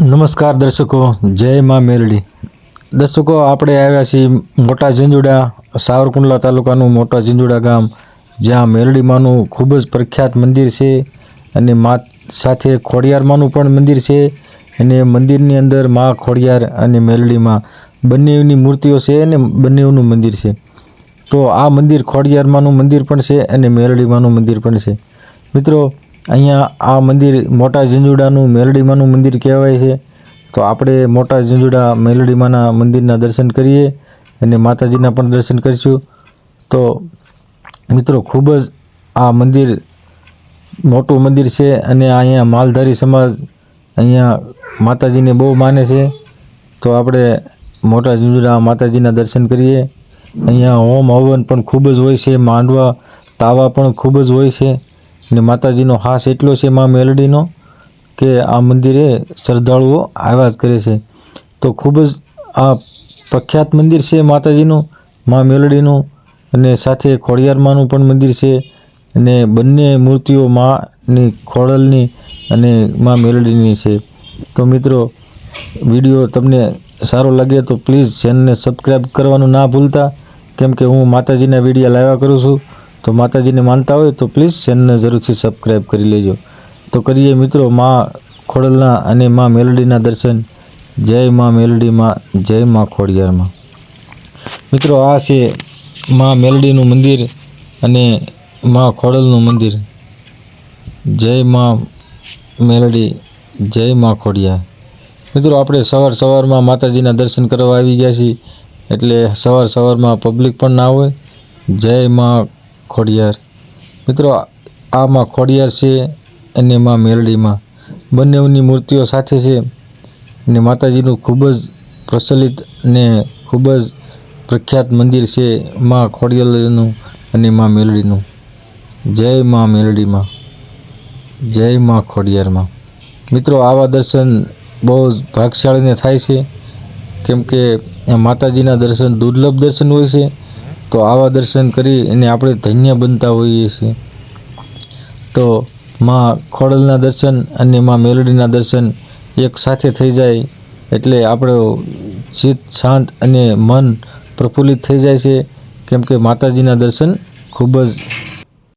નમસ્કાર દર્શકો, જય મા મેલડી. દર્શકો, આપણે આવ્યા છીએ મોટા ઝીંઝુડા, સાવરકુંડલા તાલુકાનું મોટા ઝીંઝુડા ગામ, જ્યાં મેરડીમાંનું ખૂબ જ પ્રખ્યાત મંદિર છે અને મા સાથે ખોડિયારમાંનું પણ મંદિર છે અને મંદિરની અંદર મા ખોડિયાર અને મેલડીમાં બંનેની મૂર્તિઓ છે અને બંનેનું મંદિર છે. તો આ મંદિર ખોડિયારમાંનું મંદિર પણ છે અને મેરડીમાંનું મંદિર પણ છે. મિત્રો અહીંયા આ મંદિર મોટા ઝીંઝુડાનું મેલડીમાનું મંદિર કહેવાય છે. તો આપણે મોટા ઝીંઝુડા મેલડીમાના મંદિરના દર્શન કરીએ અને માતાજીના પણ દર્શન કરીશું. તો મિત્રો ખૂબ જ આ મંદિર મોટું મંદિર છે અને અહીંયા માલધારી સમાજ અહીંયા માતાજીને બહુ માને છે. તો આપણે મોટા ઝુંઝુડા માતાજીના દર્શન કરીએ. અહીંયા હોમ હવન પણ ખૂબ જ હોય છે. માંડવા, તાવા પણ ખૂબ જ હોય છે. ને માતાજીનો હાસ એટલો છે મા મેલડીનો કે આ મંદિરે શ્રદ્ધાળુઓ આવ્યા જ કરે છે. તો ખૂબ જ આ પ્રખ્યાત મંદિર છે માતાજીનું, મા મેલડીનું અને સાથે ખોડિયારમાંનું પણ મંદિર છે અને બંને મૂર્તિઓ માની ખોડલની અને મા મેલડીની છે. તો મિત્રો, વીડિયો તમને સારો લાગે તો પ્લીઝ ચેનલને સબસ્ક્રાઈબ કરવાનું ના ભૂલતા, કેમ કે હું માતાજીના વીડિયો લાવ્યા કરું છું. તો માતાજીને માનતા હોય તો પ્લીઝ ચેનલને જરૂરથી સબસ્ક્રાઈબ કરી લેજો. તો કરીએ મિત્રો મા ખોડલના અને મા મેલડીના દર્શન. જય મા મેલડીમાં, જય મા ખોડિયારમાં. મિત્રો આ છે મા મેલડીનું મંદિર અને મા ખોડલનું મંદિર. જય મા મેલડી, જય મા ખોડિયાર મિત્રો આપણે સવાર સવારમાં માતાજીના દર્શન કરવા આવી ગયા છીએ. એટલે સવાર સવારમાં પબ્લિક પણ ના હોય. જય મા ખોડિયાર. મિત્રો, આમાં ખોડિયાર છે અને માં મેરડીમાં. બંનેની મૂર્તિઓ સાથે છે અને માતાજીનું ખૂબ જ પ્રચલિત ને ખૂબ જ પ્રખ્યાત મંદિર છે માં ખોડિયારનું અને માં મેલડીનું જય માં મેલડીમાં જય માં ખોડિયારમાં. મિત્રો, આવા દર્શન બહુ જ ભાગશાળીને થાય છે. કેમ કે, માતાજીના દર્શન દુર્લભ દર્શન હોય છે. તો આવા દર્શન કરી અને આપણે ધન્ય બનતા હોઈએ છીએ. તો માં ખોડલના દર્શન અને માં મેલડીના દર્શન એક સાથે થઈ જાય એટલે આપણો ચિત્ત શાંત અને મન પ્રફુલ્લિત થઈ જાય છે. કેમ કે માતાજીના દર્શન ખૂબ જ